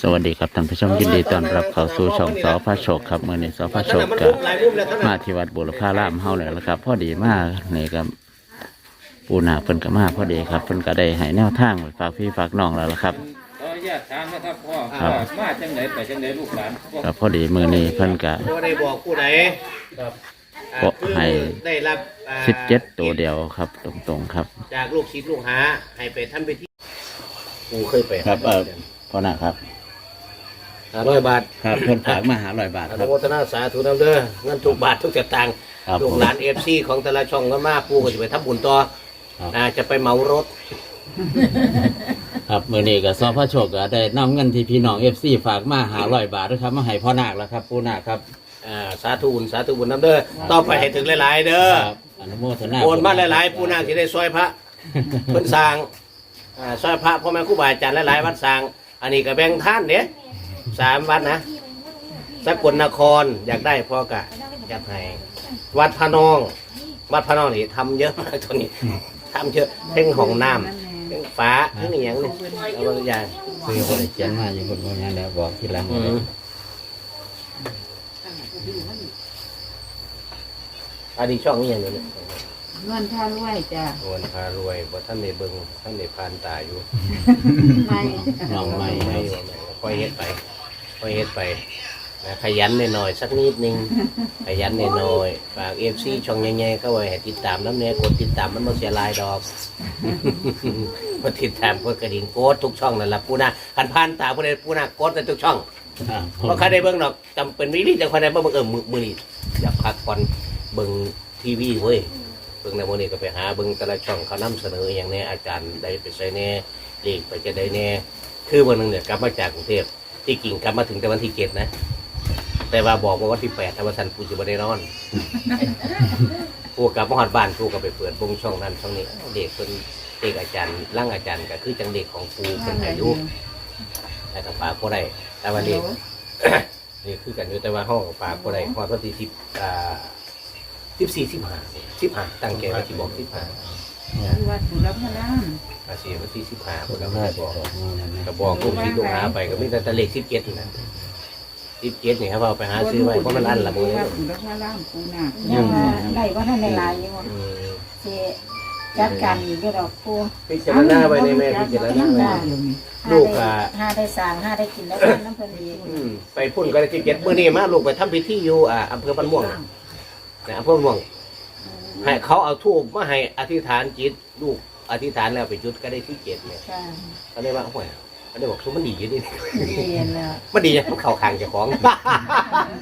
สวัสดีครับท่านผู้ชมยินดีต้อนรับเข้าสู่ช่องสอพระโชคครับเมื่อนี้สอพระโชคก็มาที่วัดบุรพารามเฮาแล้วละครับ พอดีมากนี่ครับปูนาคเพิ่นก็มาพอดีครับเพิ่นก็ได้ให้แนวทางไว้ฝากพี่ฝากน้องแล้วละครับขออนุญาตถามนะครับพ่อครับว่ามาจังไหนไปจังไหนลูกหลานพ่อก็พอดีมือนี้เพิ่นก็บ่ได้บอกผู้ใดครับอ่าบอกคือให้ได้รับอ่าสิบเจ็ดตัวเดียวครับ ตรงๆครับ จากลูกศิษย์ลูกหาให้ไปทำไปที่กูเคยไปครับเออพ่อนาครับ ห้าร้อยบาทครับเพิ่นฝากมาหาร้อยบาทอคนุรับโมทนาสาธุนำเด้อเงินทุกบาททุกสตางค์ครับลูกหลานเอฟซีของแต่ละช่องก็มาปูก็จะไปทำบุญต่อครับ อ่าจะไปเหมารถ ครับมือนี้ก็สอพระโชคก็ได้นำเงินที่พี่น้องเอฟซีฝากมาหาร้อยบาทด้วยครับมาให้พ่อนาคแล้วครับปูนาคครับอ่าสาธุบุญสาธุบุญนำเด้อต่อไปให้ถึงหลาย ๆ เด้อครับอนุโมทนาโอนมาหลาย ๆ ปูนาที่ได้ซอยพระเพิ่นสร้างอ่าซอยพระพ่อแม่ครูบาอาจารย์หลาย ๆ วัดสร้าง อันนี้ก็แบ่งท่านเนี่ย สามวัดนะสกลนครอยากได้พ่อกะอยากให้วัดพระนอง วัดพระนองนี่ทำเยอะมากตัวนี้ทำเยอะเพ่งของน้ำเพ่งฟ้าเพ่งอหย่างนี่เอาบางอย่างคือคนเขียนมาอยู่คนคนนั้นแล้วบอกทีหลังอืมอันนี้ช่องนี้อย่างนี้เงินท่ารวยจ้ะเงินพารวยบ่ท่านในเบิงท่านในพานตาอยู่ ไม่น้องใหม่ไม่ครับไม่ค่อยเฮ็ดไป ค่อยเฮ็ดไปนะขยันหน่อยๆสักนิดนึงขยันหน่อยๆฝากเอฟซีช่องใหญ่ๆเข้าไว้ให้ติดตามน้ำเนี่ยกดติดตามมันบ่เสียรายดอกกดติดตามกดกระดิ่งโกดทุกช่องนั่นล่ะปูนาคันผ่านตาผู้ใดปูนากดในทุกช่องครับเพราะใครได้เบิ่งดอกจำเป็นวิริแต่คนใดบ่เบิ่งเออมือมือนี้อยากพักผ่อนเบิ่งทีวีเว้ยเบิ่งในมื้อนี้ก็ไปหาเบิ่งแต่ละช่องเขานํเสนออย่างแน่อาจารย์ได้ไปใส่แน่เลขไปจะได้แน่คือวันหนึงเนี่ยกลับมาจากกรุงเทพ ที่กิ่งกลับมาถึงแต่วันที่เจ็ดนะ แต่ว่าบอกว่าวันที่แปดถ้าวันทันปูจะไม่ได้นอนปูกลับมาหอดบ้านปูก็ไปเปิดบงช่องนั้นช่องนี้เอ้าเด็กเป็นเด็กอาจารย์ร่างอาจารย์ก็คือจังเด็กของปูเป็นอายุแต่กับปากก็ได้ แต่วันนี้นี่คือกันอยู่แต่ว่าห้องปากก็ได้ความวันที่สิบอ่าสิบสี่สิบห้าสิบห้าตั้งใจไว้ที่บอกสิบห้าที่วัดบุรพาราม อาเสียวันที่สิบห้าคนละได้ไม่บบออกกนั่นนะก็บอกลูกที่ลูกหาไปก็มีแต่ตะเลขสิบเจ็ดนะสิบเจ็ดนี่ครับเอาไปหาซื้อไว้เพราะมันอันละมือวัดบุรพารามปูนาคยังว่าได้ว่าท่านในลายอยู่อืมเสจัดการอยู่ก็ดอกปูพิจารณาไว้ในแม่พิจารณาไว้ลูกอะห้าได้สร้างห้าได้กินแล้วบ้านน้ำเพลินดีอืมไปพุ่นก็ได้ที่เจ็ดมื่อนี้มาลูกไปทำพิธีอยู่อ่าอำเภอบ้านม่วงนะนะอำเภอบ้านม่วงให้เขาเอาทูบมาให้อธิษฐานจิตลูก อธิษฐานแล้วไปจุดก็ได้ที่เจ็ดเนี่ยค่ะเขาได้ว่าโอ้ยเขาได้บอกซุมมันดีอยู่ดิเรียนแล้วมันดียังมันเข่าคางเจ้าของ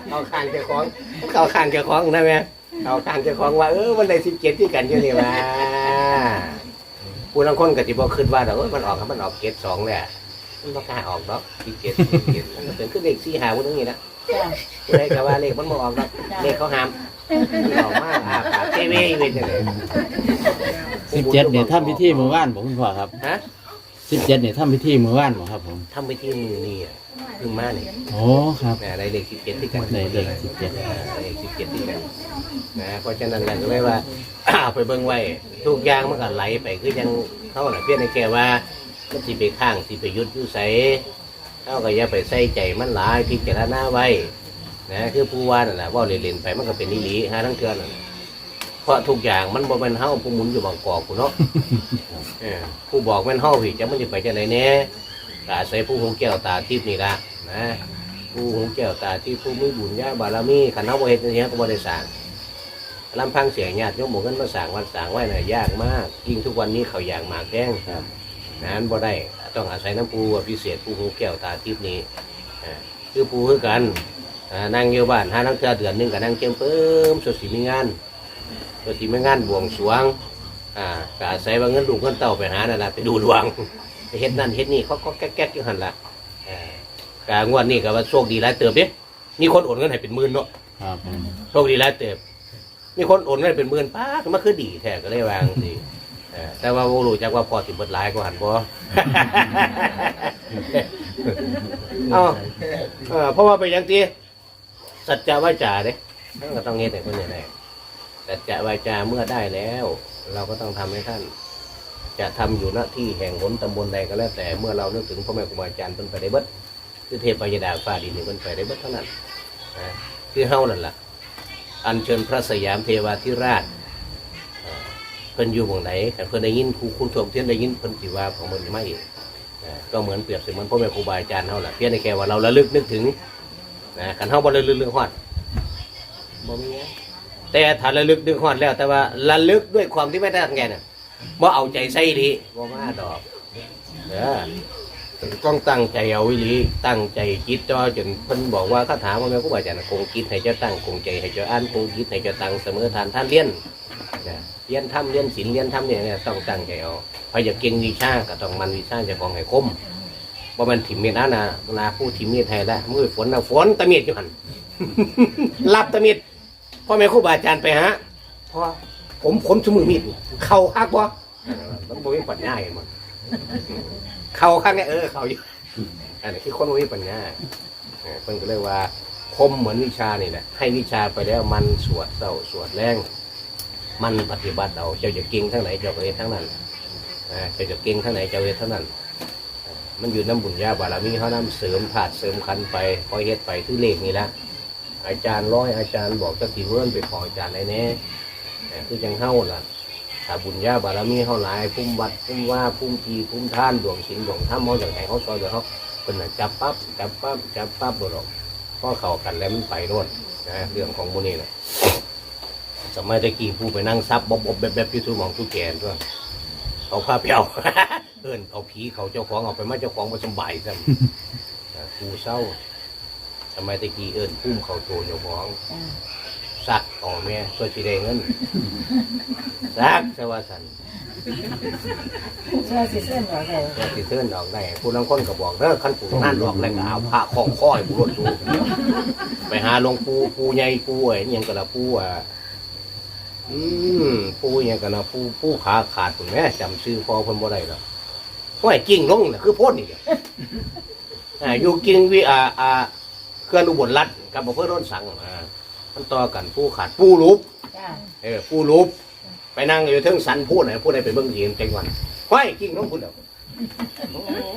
เข้าคางเจ้าของมันเข้าคางเจ้าของนะแม่เข้าคางเจ้าของว่าเออมันได้สิบเจ็ดที่กันอยู่นี่ว่าผู้ลังคนก็จะบอกขึ้นว่าเดี๋ยวมันออกครับมันออกเจ็ดสองเลยอะมันบ่กล้าออกดอกสิบเจ็ดสิบเจ็ดมันก็เป็นขึ้นเลขสี่หาวันนึงนี่นะจ้ะผู้ใดก็ว่าเลขมันบ่ออกดอกเลขเขาห้ามมัน ออกมาอาปากเทเวอยู่เป็นจังไดสิบเจ็ดเนี่ยทำพิธีเมื่อวานผมคุณพ่อครับฮะสิบเจ็ดเนี่ยทำพิธีเมื่อวานผมครับผมทำไปที่มือนี่อะเพิ่งมานี่โอ้ครับ นะได้เลขสิบเจ็ดที่กันในเลขสิบเจ็ดอ่าเลขสิบเจ็ดที่กันนะเพราะฉะนั้นแล้วก็เลยว่า เอาไปเบิ่งไว้ทุกอย่างมันก็ไหลไปคือยังเขาน่ะเพี้ยนในแค่ว่ามันสิไปข้างสิไปยุดอยู่ใสเขาก็อย่าไปใส่ใจมันหลายพิจารณาไว้ นะคือผู้ว่านั่นแหละว่าเล่นๆไปมันก็เป็นนิลีฮะทั้งเทือนนเพราะทุกอย่างมันบ่เป็นเฮาผู้หมุนอยู่บางกอกกูเนาะเออผู้บอกแม่นเฮาพี่จะมันจะไปจังไหนแหน่ก็อาศัยผู้หงแก้วตาทิพย์นี่ละนะผู้หงแก้วตาทิพย์ผู้มีบุญญาบารมีขันเฮาบ่เฮ็ดจังซี่ก็บ่ได้สร้างลำพังเสียงญาติโยมบ่เงินมาสร้างวัดสร้างไว้น่ะยากมากยิ่งทุกวันนี้เขาอย่างหมากแดงครับ นั้นบ่ได้ต้องอาศัยน้ำปูพิเศษผู้หงแก้วตาทิพย์นี้อ่าคือปูคือกันอ่า นั่งอยู่บ้านหานังเทื่อเดือนหนึงก็นั่งเจิมเปิ้มสดสิมีงานสดสิมีงานบวงสรวงอ่าก็อาศัยว่าเงินลูกเงินเต่าไปหานั่นแหละไปดูดวงไปเฮ็ดนั่นเฮ็ดนี่เขาก็แก๊กๆอยู่หันละอ่ากางวดนี้ก็ว่าโชคดีหลายเติบเด้มีคนโอนเงินให้เป็นหมื่นเนาะครับผมโชคดีหลายเติบมีคนโอนเงินให้เป็นหมื่นป้าก็มาคือดีแท้ก็เลยวางสิเออแต่ว่าบ่รู้จักว่าพอสิเบิดหลายก็หันบ่เอาเออเพราะว่าไปนอย่างที่ สัจจะวาจาเด้ท่านก็ต้องเฮ็ดให้คนนี้ได้สัจจะวาจาเมื่อได้แล้ว เราก็ต้องทำให้ท่าน จะทำอยู่หน้าที่แห่งหนตำบลใดก็แล้วแต่เมื่อเรานึกถึงพ่อแม่ครูบาอาจารย์เป็นไปได้เบิดคือเทพยดาฟ้าดินนี่นไปได้เบิดเท่านั้นนะคือเฮานั่นล่ะอัญเชิญพระสยามเทวาธิราชเอ่อเพิ่นอยู่หม่องไหนแต่เพิ่นได้ยินครูคุณทวมเทียนได้ยินเพิ่นสิว่าของมันไม่ก็เหมือนเปรียบเสมือนพ่อแม่ครูบาอาจารย์เฮาล่ะเพียงแค่ว่าเราระลึกนึกถึง นะคันเฮาบ่ระลึกเรื่องฮอดบ่มีแต่ถ้าระลึกนึกฮอดแล้ว แต่ว่าระลึกด้วยความที่ไม่ได้ตั้งใจน่ะบ่เอาใจใส่ดีบ่มาดอกเด้อต้องตั้งใจเอาวิลีตั้งใจคิดจอจนเพิ่นบอกว่าคาถาพ่อแม่ครูบาอาจารย์น่ะคงคิดให้เจ้าตั้งคงใจให้เจ้าอ่านคงคิดให้เจ้าตั้งเสมอทานท่านเรียนเรียนทำเรียนศิลเรียนทำเนี่ยเนี่ยต้องตั้งใจเอาพออยากเก่งวิชาก็ต้องมันวิชาจะของให้คม บ่แมันถิ่มเมียนะนะนาผู้ถิ่มเมียไทยแล้วมือฝนนะฝนตะเมียดอยู่หัน รับตะเมียดพ่อแม่ครูบาอาจารย์ไปฮะพ่อผมผมชุมือมีดเข่าคักบ่มันบ่มีปัญญาเห็นมั้งเข่าคักเนี่ยเออเข่าอยู่อันนี้คือคนบ่มีปัญญาเออเพิ่นก็เลยว่าคมเหมือนวิชานี่แหละให้วิชาไปแล้วมันสวดเศร้าสวดแรงมันปฏิบัติเอาเจ้าจะเก่งทั้งไหนเจ้าก็เฮ็ดทั้งนั้นอ่าเจ้าจะเก่งทั้งไหนเจ้าเฮ็ดทั้งนั้นอ่า มันอยู่น้ำบุญญาบารมีเขาน้ำเสริมถาดเสริมคันไปพอเฮ็ดไปที่เลขนี่ละอาจารย์ร้อยอาจารย์บอกจะกี่เมื่อนไปขออาจารย์ไหนแน่อ่คือจังเฮ้าล่ะถ้าบุญญาบารมีเขาหลายพุ่มวัดพุ่มว่าพุ่มทีพุ่มท่านดวงศีลดวงธรรมเขาอย่างไรเขาซอยเดี๋ยวเขาเป็นน่ะจับปั๊บจับปั๊บจับปั๊บโดดออกพอเข้ากันแล้วมันไปโน่นนะเรื่องของพวกนี้นะสมัยตะกี้ผู้ไปนั่งซับบบบบแบบแบบที่ทุกหมองทุกแกนด้วยเขาผ้าเปียว อิ้นเอาผีเขาเจ้าของเอาไปมาเจ้าของมาสำบายซ้ำ อ่าผู้เศร้าสมัยตะกี้เอิ้นพุ่มเขาโตเจ้าของสักต่อแม่ช่วยสีแดงเงินสักสวัสดิ์เชื่อสิเส้นว่าไงช่วยสีเทือนดอกได้ผู้นังคนก็บอกเด้อขั้นปู่นั่นดอกแล้วก็เอาผ้าคล้องคอยบุรุษดูไปหาหลวงปู่ปู่ใหญ่ปู่ไอ้อิหยังก็ละปู่อะอืมปูอย่างกันนะปูปูขาขาดคุณแม่จำชื่อพอเพิ่นบ่ได้หรอก ห้วยกิ้งลงน่ะคือโพ่นนี่แหละอ่าอยู่กิ้งวิอาอาเคลื่อนอุบลรัฐกับอำเภอโนนสังอ่ามันต่อกันปูขาดปูรูปจ้าเออปูรูปไปนั่งอยู่เทิงสันพูดไหนพูดไหนไปเบิ่งทีมจังหวัดห้วยกิ้งลงพุ่นเด้อ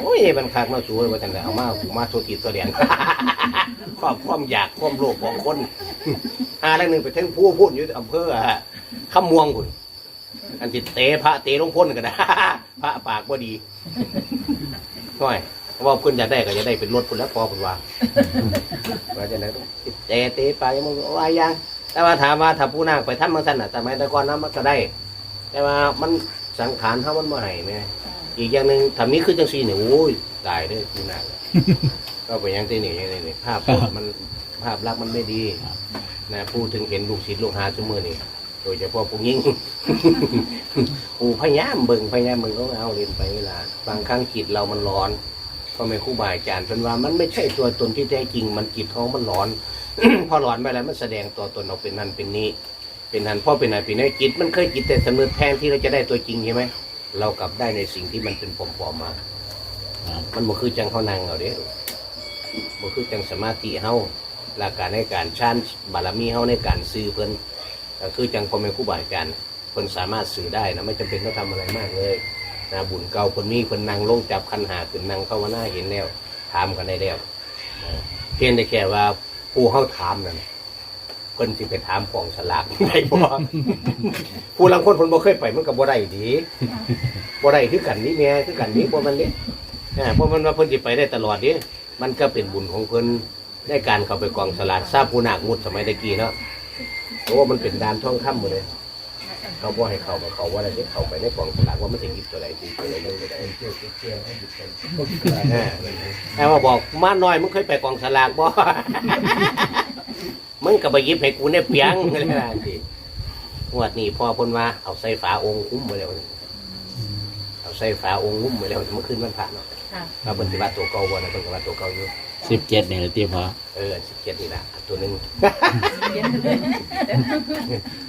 โอ้ยมันคักมาสวยว่าจังไดเอามากูมาโทษทีตัวเดียนความความอยากความโลภของคนอ่าแล้วหนึ่งไปเทิงผู้พูดอยู่อำเภออะขมวงคุณ อันจิเตะพระเตะลงพ้นกันนะพระปากว่าดีน้อยว่าเพื่อนอยากได้ก็จะได้เป็นรถพุ่นแล้วพอคุณว่าว่าจะไหนจิเตะเตะไปมันก็ว่ายัง แต่ว่าถามว่าถ้าผู้นางไปทำมังสันน่ะแต่ไม่แต่ก่อนนั้นมันก็ได้ แต่ว่ามันสังขารเขามันมาให้แม่อีกอย่างหนึ่งถ้ามีคือจังซีเนี่ยโอ้ยตายด้อผู้นางก็ไปยังที่นี่ย่างนี่ภาพมันภาพลักษณ์มันไม่ดีนะพูดถึงเห็นลูกศิษย์ลูกหาชั่วมือนี่ โดยเฉพาะผู้ยิ่งปูพยายามเบิ่งพยายามเบิ่งก็เอาเรียนไปเวลา บางครั้งจิตเรามันร้อนก็ไม่ครู่บาอาจารย์เป็นว่ามันไม่ใช่ตัวตนที่แท้จริง มันจิตท้องมันร้อน พอร้อนไปแล้วมันแสดงตัวตนออกเป็นนั่นเป็นนี้ เป็นนั่นพ่อเป็นนันเป็นนี้จิตมันเคยจิตแต่สำนึกแทนที่เราจะได้ตัวจริงใช่ไหมเรากลับได้ในสิ่งที่มันเป็นปลอมๆมา มันบ่คือจังเขานางเอาเด้บ่คือจังสมาธิเฮาหลักการในการชานบารมีเฮาในการซื้อเพิ่น คือจังพ่อแม่ครูบาอาจารย์เพิ่นสามารถซื้อได้นะไม่จำเป็นต้องทำอะไรมากเลยนะบุญเก่าเพิ่นมีเพิ่นนั่งลงจับคันหาขึ้นนั่งภาวนาเห็นแล้วถามกันได้แล้วนะเพียงแต่แค่ว่าผู้เฮาถามนั่นเพิ่ไปถามของสลากได้บ่ผู้ลางคนเพิ่นบ่เคยไปมันก็บ่ได้ดีบ่ได้คือกันนี่แม่คือกันนี่บ่มันนี่อ่าเพราะมันว่าเพิ่นสิไปได้ตลอดนี่มันก็เป็นบุญของเพิ่นในการเข้าไปกองสลากทราบผู้นาคมุดสมัยตะกี้เนาะ เพราะว่ามันเป็นดานท่องค่ำหมดเลย เขาบ่ให้เข้ามาเขาว่าอะไรที่เข้าไปในกองสลากว่ามันสิหยิบตัวใดสิตัวใดเรื่องตัวใดอ่าแต่ว่าบอกมาหน่อยมึงเคยไปกองสลากบ่มึงก็ไปหยิบให้กูเนี่ยเปียงอะไรแบบนี้งวดนี้พ่อเพิ่นว่าเอาใส่ฝาองค์คุ้มมาแล้วนี่เอาใส่ฝาองค์คุ้มมาแล้วเมื่อคืนวันพระเนาะค่ะถ้าเป็นสิว่าตัวเก่าบ่นะเป็นว่าตัวเก่าอยู่ สิบเจ็ดนี่แหละที่พอเออสิบเจ็ดนี่ละตัวหนึ่ง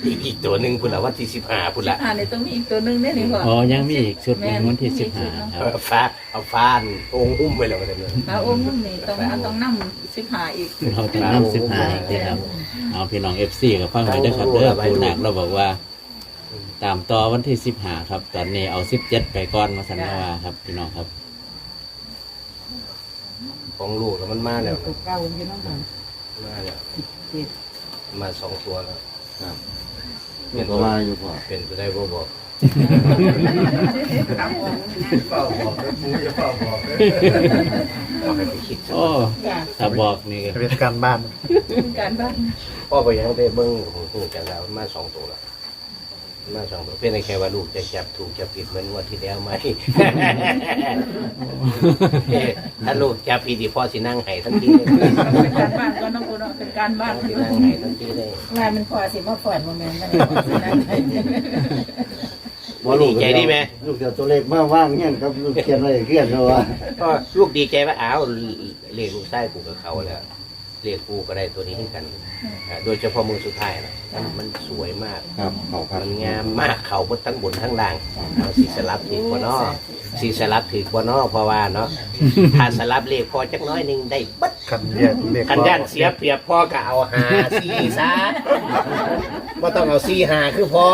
อีกอีกตัวหนึ่งพุ่นละวันที่สิบห้าพุ่นละอ่าในต้องมีอีกตัวหนึงได้นี่พ่ออ๋อยังมีอีกชุดหนึ่งวันที่สิบห้าคเอรับอฟ้าเอาฟ้านองค์หุ้มไปแล้วกันเลยพระองค์นี่ต้องต้องนำสิบหาอีกเราจะนำสิบห้าอีกทีครับเอาพี่น้องเอฟซีกับฟังไว้ด้วยครับเด้อผู้หนักเราบอกว่า ตามต่อวันที่สิบห้าครับ ตอนนี้เอาสิบเจ็ดไปก่อนมาสัญญาครับพี่น้องครับ ของลูกแล้วมันมาแล้วตัวเก่าอยู่น้องมันมาแล้วเจ็ดมาสองตัวแล้วครับลูกก็ว่าอยู่พ่อเป็นตัวได้บ่บอกเฝ้าบอกเลยปูจะเฝ้าบอกเลยเอาให้ไปคิดซะโอ้ถ้าบอกนี่ก็เป็นการบ้านการบ้านพ่อก็ยังได้เบิ้งของลูกจากแล้วมันมาสองตัวแล้ว มันมาสองตัวเพื่อนในแค่ว่าลูกจะจับถูกจะผิดเหมือนงวันที่แล้วไหมเอ้ยถ้าลูกจับผิดดีพ่อสินั่งไห้ทันทีเลยเป็นการบ้านก็น้องปูเนาะเป็นการบ้านสินั่งไห้ทันทีเลยว่ามันพอสิมาฝอดโมเมนต์นั่นเองดีใจดีไหมลูกเดี๋ยวตัวเลขมาว่างเงี้ยครับลูกเขียนอะไรเขียนเอาว่า ก็ลูกดีใจว่าอ้าวเรียกลูกไส้กูกับเขาแล้ว เรียกกูก็ได้ตัวนี้ให้กันอ่าโดยเฉพาะมือสุดท้ายนะมันมันสวยมาก ครับเขาพันมันงามมากเขาบนทั้งบนทั้งล่างเอาสีสลับถือกว่านอสีสลับถือกว่านอเพราะว่าเนาะ ถ้าสลับเลขพอจักน้อยหนึ่งได้บัดคันแยกเลขคันย่านเสียเปรียบพ่อก็เอาหาสี่ซะว่าต้องเอาสี่หาคือพอ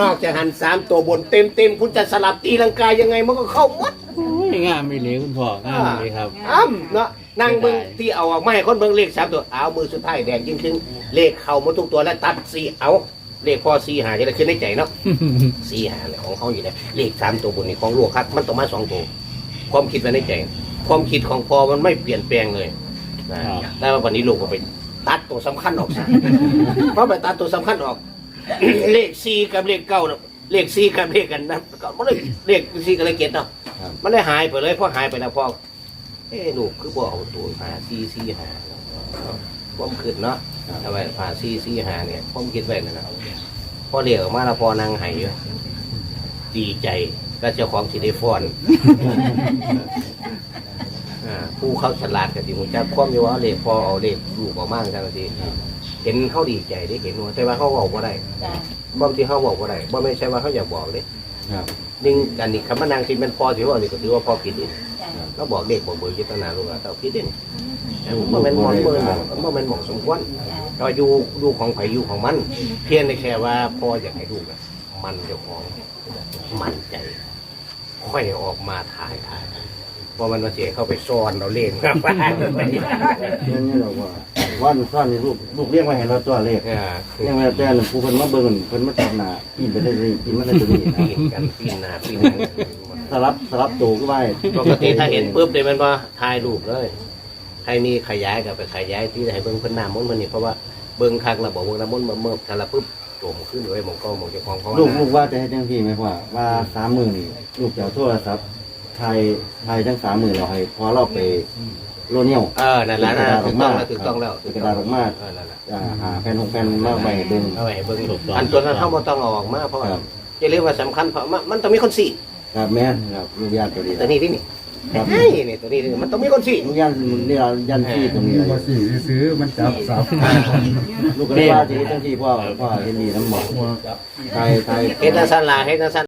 นอกจากหันสามตัวบนเต็มเต็มๆคุณจะสลับตีลังกายยังไงมันก็เข้าหมด โอ้ยงามไม่เหลวคุณพ่องามเลยครับอ้ำเนาะ นั่งเบิ่งที่เอาออกมาให้คนเบิ่งเลขสามตัวเอามือสุดท้ายแดงยิ่งขึ้นเลขเข้าหมาทุกตัวแล้วตัดสี่เอาเลขพอสี่หาจะได้ขึ้นในใจเนาะสี่หาเลยของเขาอยู่แล้วเลขสามตัวบนนี่ของลูกครับ มันต้องมาสองตัวความคิดไว้ในใจความคิดของพอมันไม่เปลี่ยนแปลงเลยนะครับแต่ว่าวันนี้ลูกก็ไปตัดตัวสำคัญออกซะเพราะไปตัดตัวสำคัญออก เลขสี่กับเลขเก้าน่ะเลขสี่กับเลขกันนะก็มันเลยเลขสี่กับเลขเจ็ดเนาะมันเลยหายไปเลยพอหายไปแล้วพอ เอ้ลูกคือบ่เอาตัวหาสี่สี่หาความคิดเนาะเอาไว้หาสี่สี่หาเนี่ยความคิดไว้นั่นนะพอเรียกออกมาแล้วพอนางไห้อยู่ดีใจก็เจ้าของสิได้ฟ้อนอ่าผู้เข้าฉลาดกับที่มุจักความอยู่ว่าเลขพอเอาเลขลูกออกมาทันทีเห็นเขาดีใจได้เห็นว่าใช่ว่าเขาบอกว่าได้จ้าบ่ที่เขาบอกว่าได้บ่ไม่ใช่ว่าเขาอยากบอกเลยครับนิ่งกันนี่คำว่านางที่เป็นพอถือว่านี่ก็ถือว่าพอผิดเองจ้า เราบอกเด็กบอกเบอร์จิตนาลูกอะแต่ผิดเองเมื่อมันมองเมื่อมันเมื่อมันเหมาะสมควรเราอยู่ดูของไผอยู่ของมัน เพียงแต่แค่ว่าพ่ออยากให้ลูกอะมันเจ้าของมันใจ ค่อยออกมาถ่ายถ่ายเพราะมันมาเสียเข้าไปซ่อนเราเล่นครับนี่นี่เราว่า วันซ่อนนี่ลูกลูกเรียกมาให้เราตัวเลขอ่าเรียกมาแต่ละผู้เพิ่นมาเบิ่งเพิ่นมาจับหน้าปีนไปได้เลยปีนมาได้ตัวนี้นะปีนกันปีนหน้าปีนหลังสลับสลับตัวก็ไว้ปกติถ้าเห็นปุ๊บเลยมันว่าถ่ายรูปเลยใครมีขยายกับไปขยายที่ให้เบิ้งเพิ่นน้ำมนต์มันนี่เพราะว่าเบิ้งคักแล้วบอกเบิ้งน้ำมนต์มาเมื่อถ้าละปุ๊บโจมขึ้นเลยหมองก็มองเจ้าของเขาลูกลูกว่าจะให้จังพี่ไหมว่าว่าสามมือนี่ลูกจะเอาโทรศัพท์ไทยไทยทั้งสามมือเราให้พอเราไป โลเนียวเออนั่นแหละนะถูกต้องแล้วถูกต้องแล้วเป็นกระดาษออกมาเออนั่นแหละอ่าหาแผ่นหกแผ่นมาไปเบิ่งเอาไว้ให้เบิ้งถูกต้องอันตัวนั้นเขาบ่ต้องเอาออกมาเพราะว่าครับ อย่าลืมว่าสำคัญเพราะมันมันต้องมีคนสี่ครับแม่นครับลูกยันตัวนี้ ตัวนี้ที่นี่ครับเฮ้ยนี่ตัวนี้นี่มันต้องมีคนสี่ลูกยันนี่เรายันที่ตรงนี้เลยว่าสี่ซื้อมันจับสับลูกก็เลยว่าที่จังที่พ่อพ่อเห็นดีน้ำหมอกไทยไทย เฮ็ดจังซั่นล่ะเฮ็ดจังซั่น